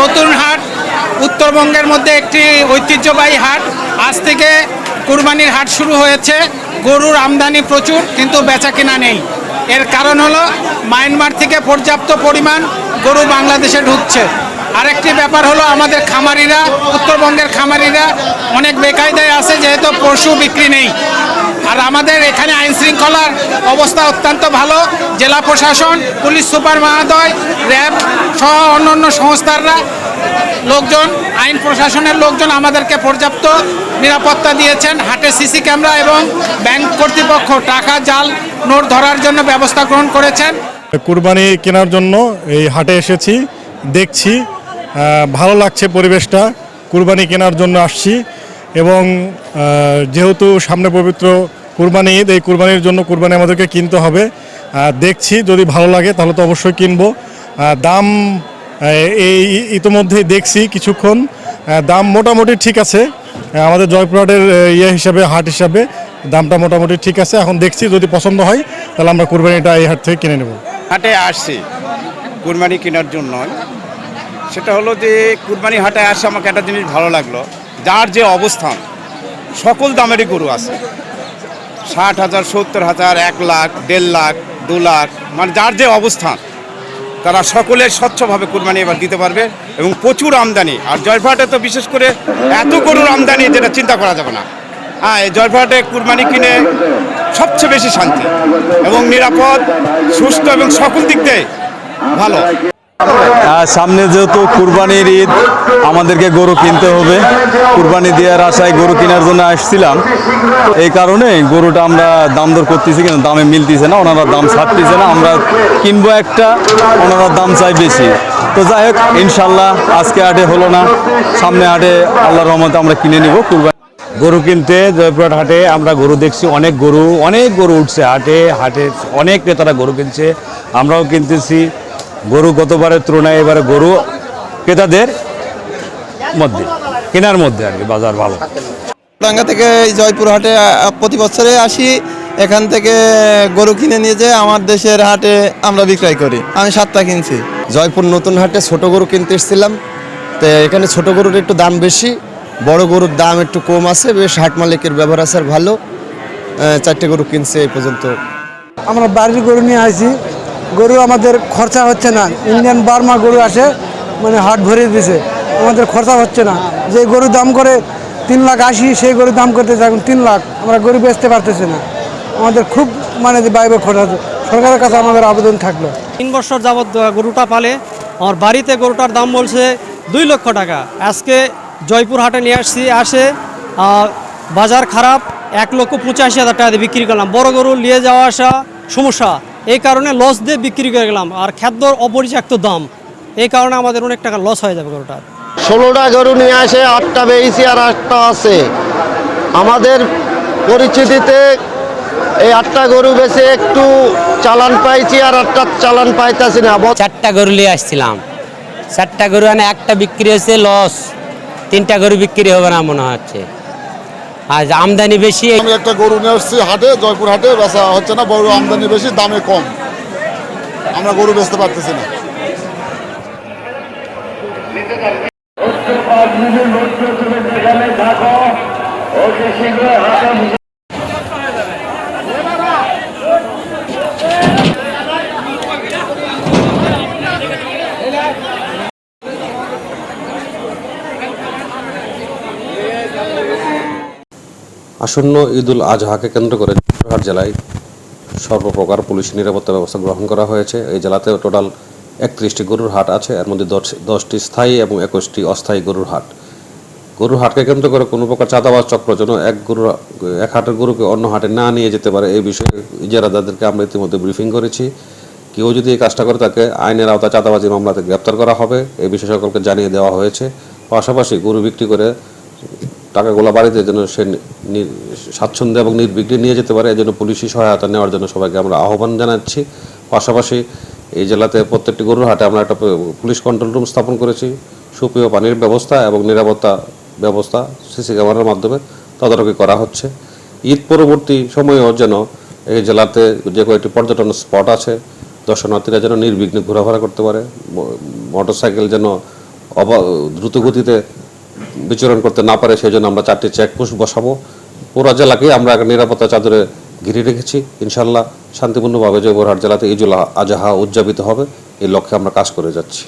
নতুন হাট, উত্তরবঙ্গের মধ্যে একটি ঐতিহ্যবাহী হাট। আজ থেকে কুরবানির হাট শুরু হয়েছে। গরুর আমদানি প্রচুর, কিন্তু বেচা কেনা নেই। এর কারণ হলো, মায়ানমার থেকে পর্যাপ্ত পরিমাণ গরু বাংলাদেশে ঢুকছে। আরেকটি ব্যাপার হলো, আমাদের খামারিরা, উত্তরবঙ্গের খামারিরা অনেক বেকায়দায় আছে, যেহেতু পশু বিক্রি নেই। আর আমাদের এখানে আইন শৃঙ্খলার অবস্থা অত্যন্ত ভালো। জেলা প্রশাসন, পুলিশ সুপার মহোদয়, র্যাব সহ অন্যান্য সংস্থাররা, লোকজন, আইন প্রশাসনের লোকজন আমাদেরকে পর্যাপ্ত নিরাপত্তা দিয়েছেন। হাটে সিসি ক্যামেরা এবং ব্যাংক কর্তৃপক্ষ টাকা, জাল, নোট ধরার জন্য ব্যবস্থা গ্রহণ করেছেন। কুরবানি কেনার জন্য এই হাটে এসেছি, দেখছি ভালো লাগছে পরিবেশটা। কুরবানি কেনার জন্য আসছি এবং যেহেতু সামনে পবিত্র কুরবানি ঈদ, এই কুরবানির জন্য কুরবানি আমাদেরকে কিনতে হবে। দেখছি, যদি ভালো লাগে তাহলে তো অবশ্যই কিনবো। দাম এই ইতিমধ্যেই দেখছি কিছুক্ষণ। দাম মোটামুটি ঠিক আছে। আমাদের জয়পুরহাটের ইয়ে হিসাবে, হাট হিসাবে দামটা মোটামুটি ঠিক আছে। এখন দেখছি যদি পছন্দ হয়, তাহলে আমরা কুরবানিটা এই হাট থেকে কিনে নেব। হাটে আসছি। কুরবানি কেনার জন্য। সেটা হলো যে, কুরবানি হাটে আসে, আমাকে একটা জিনিস ভালো লাগল। যার যে অবস্থান, সকল দামেরই গরু আছে। ষাট হাজার, সত্তর হাজার, এক লাখ, দেড় লাখ, দু লাখ মানে যার যে অবস্থান, তারা সকলে স্বচ্ছভাবে কুরবানি এবার দিতে পারবে এবং প্রচুর আমদানি। আর জয়ফাটে তো বিশেষ করে এত গরুর আমদানি যেটা চিন্তা করা যাবে না। হ্যাঁ জয়ফাটে কুরবানি কিনে সবচেয়ে বেশি শান্তি এবং নিরাপদ, সুস্থ এবং সকল দিক দিয়ে ভালো। সামনে যেহেতু কুরবানির ঈদ, আমাদেরকে গরু কিনতে হবে। কুরবানি দেওয়ার আশায় গরু কেনার জন্য আসছিলাম। এই কারণে গরুটা আমরা দাম দর করতেছি কিন্তু দামে মিলতেছে না, ওনারা দাম ছাড়তেছে না। আমরা কিনবো একটা, ওনারা দাম চাই বেশি। তো যাই হোক ইনশাল্লাহ আজকে হাটে হলো না। সামনে হাটে আল্লাহর রহমতে আমরা কিনে নিব কুরবানি। গরু কিনতে জয়পুরহাট হাটে আমরা গরু দেখছি, অনেক গরু অনেক গরু উঠছে হাটে। হাটে অনেক ক্রেতারা গরু কিনছে। আমরাও কিনতেছি। গরু গতবারের তুলনায় এবারে গরু ক্রেতাদের মধ্যে কেনার মধ্যে আর কি বাজার ভালো। ডাঙ্গা থেকে এই জয়পুর হাটে প্রতি বছরে আসি। এখান থেকে গরু কিনে নিয়ে যেয়ে আমার দেশের হাটে আমরা বিক্রয় করি। আমি সাতটা কিনছি। জয়পুর নতুন হাটে ছোট গরু কিনতে এসেছিলাম। তো এখানে ছোট গরুর একটু দাম বেশি বড় গরুর দাম একটু কম আছে বেশ হাট মালিকের ব্যবহার আছে আর ভালো। চারটে গরু কিনছে এই পর্যন্ত। আমরা বাড়ির গরু নিয়ে আসি। গরু আমাদের খরচা হচ্ছে না। ইন্ডিয়ান বার্মা গরু আসে মানে হাট ভরিয়ে দিছে। আমাদের খরচা হচ্ছে না। যে গরুর দাম করে তিন লাখ আশি, সেই গরুর দাম করতে এখন তিন লাখ। আমরা গরু বেচতে পারতেছি না। আমাদের খুব মানে বাইরে খরচ। সরকারের কাছে আমাদের আবেদন থাকল। তিন বছর যাবৎ গরুটা পালে। আমার বাড়িতে গরুটার দাম বলছে দুই লক্ষ টাকা। আজকে জয়পুর হাটে নিয়ে আসছি, আসে বাজার খারাপ, এক লক্ষ পঁচাশি হাজার টাকা দিয়ে বিক্রি করলাম। বড় গরু, নিয়ে যাওয়া আসা, সমস্যা। এই কারণে লস দিয়ে বিক্রি করে গেলাম। আর খাদ্যর অপরিচাক্ত দাম এই কারণে আমাদের অনেক টাকা লস হয়ে যাবে গরুটার। ষোলোটা গরু নিয়ে আসে আটটা বেয়েছি আর আটটা আছে। আমাদের পরিচিতিতে এই আটটা গরু বেছে একটু চালান পাইছি আর আটটা চালান পাইতাছি না। চারটা গরু নিয়ে আসছিলাম। চারটা গরু মানে একটা বিক্রি হয়েছে লস তিনটা গরু বিক্রি হবে না মনে হচ্ছে। আর আমদানি বেশি আমি একটা গরু নিয়ে আসছি হাটে জয়পুর হাটে বেচা হচ্ছে না বড় আমদানি বেশি দামে কম। আমরা গরু বেচতে পারতেছি না। আসন্ন ঈদুল আজহাকে কেন্দ্র করে জয়পুরহাট জেলায় সর্বপ্রকার পুলিশ নিরাপত্তা ব্যবস্থা গ্রহণ করা হয়েছে। এই জেলাতে টোটাল একত্রিশটি গরুর হাট আছে, এর মধ্যে দশ, দশটি স্থায়ী এবং একুশটি অস্থায়ী গরুর হাট। গরুর হাটকে কেন্দ্র করে কোনো প্রকার চাঁদাবাজ চক্র যেন এক গরু এক হাটের গরুকে অন্য হাটে না নিয়ে যেতে পারে, এই বিষয়ে ইজারাদারদেরকে আমরা ইতিমধ্যে ব্রিফিং করেছি। কেউ যদি এই কাজটা করে তাকে আইনের আওতায় চাঁদাবাজি মামলাতে গ্রেপ্তার করা হবে এই বিষয়ে সকলকে জানিয়ে দেওয়া হয়েছে। পাশাপাশি গরু বিক্রি করে টাকাগুলো বাড়িতে যেন সে স্বাচ্ছন্দ্য এবং নির্বিঘ্নে নিয়ে যেতে পারে, এজন্য পুলিশি সহায়তা নেওয়ার জন্য সবাইকে আমরা আহ্বান জানাচ্ছি। পাশাপাশি এই জেলাতে প্রত্যেকটি গরুর হাটে আমরা একটা পুলিশ কন্ট্রোল রুম স্থাপন করেছি। সুপেয় পানির ব্যবস্থা এবং নিরাপত্তা ব্যবস্থা সিসি ক্যামেরার মাধ্যমে তদারকি করা হচ্ছে। ঈদ পরবর্তী সময়েও যেন এই জেলাতে যে কয়েকটি পর্যটন স্পট আছে, দর্শনার্থীরা যেন নির্বিঘ্নে ঘোরাফেরা করতে পারে। মোটরসাইকেল যেন অবা দ্রুত গতিতে বিচরণ করতে না পারে, সেই জন্য আমরা চারটি চেকপোস্ট বসাবো। পুরা জেলাকে আমরা নিরাপত্তা চাদরে ঘিরে রেখেছি। ইনশাল্লাহ শান্তিপূর্ণভাবে জয়পুরহাট জেলাতে ঈদুল আজহা উদযাপিত হবে। এই লক্ষ্যে আমরা কাজ করে যাচ্ছি।